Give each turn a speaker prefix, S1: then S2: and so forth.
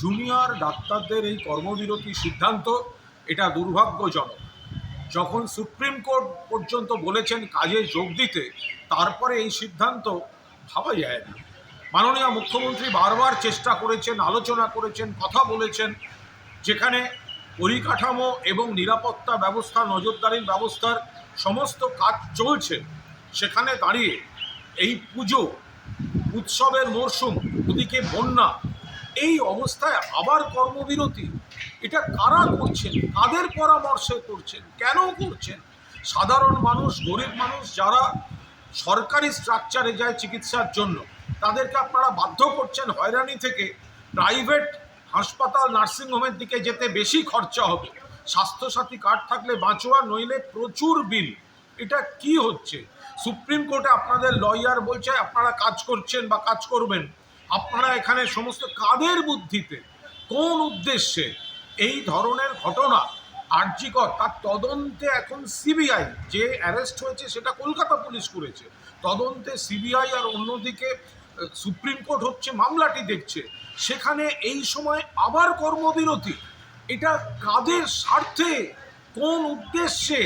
S1: Junior ডাক্তারদের এই কর্মবিরতি সিদ্ধান্ত, এটা দুর্ভাগ্যজনক। যখন সুপ্রিম কোর্ট পর্যন্ত বলেছেন কাজে যোগ দিতে, তারপরে এই সিদ্ধান্ত ভাবা যায় না মাননীয় মুখ্যমন্ত্রী বারবার চেষ্টা করেছেন, আলোচনা করেছেন, কথা বলেছেন, যেখানে পরিকাঠামো এবং নিরাপত্তা ব্যবস্থা, নজরদারির ব্যবস্থার সমস্ত কাজ চলছে, সেখানে দাঁড়িয়ে এই পুজো, উৎসবের মরশুম, ওদিকে বন্যা এই অবস্থায় আবার কর্মবিরতি? এটা কারা করছেন? কাদের পরামর্শে করছেন? কেন করছেন? সাধারণ মানুষ, গরিব মানুষ যারা সরকারি স্ট্রাকচারে যায় চিকিৎসার জন্য, তাদেরকে আপনারা বাধ্য করছেন হয়রানি থেকে প্রাইভেট হাসপাতাল নার্সিংহোমের দিকে যেতে বেশি খরচা হবে। স্বাস্থ্যসাথী কার্ড থাকলে বাঁচোয়া নইলে প্রচুর বিল। এটা কি হচ্ছে? সুপ্রিম কোর্টে আপনাদের লয়ার বলছে, আপনারা কাজ করছেন বা কাজ করবেন। আপনারা এখানে সমস্ত কাদের বুদ্ধিতে, কোন উদ্দেশ্যে এই ধরনের ঘটনা আর্যিকর, তার তদন্তে এখন সিবিআই যে অ্যারেস্ট হয়েছে সেটা কলকাতা পুলিশ করেছে। তদন্তে সিবিআই আর অন্যদিকে সুপ্রিম কোর্ট হচ্ছে মামলাটি দেখছে। সেখানে এই সময় আবার কর্মবিরতি। এটা কাদের স্বার্থে, কোন উদ্দেশ্যে?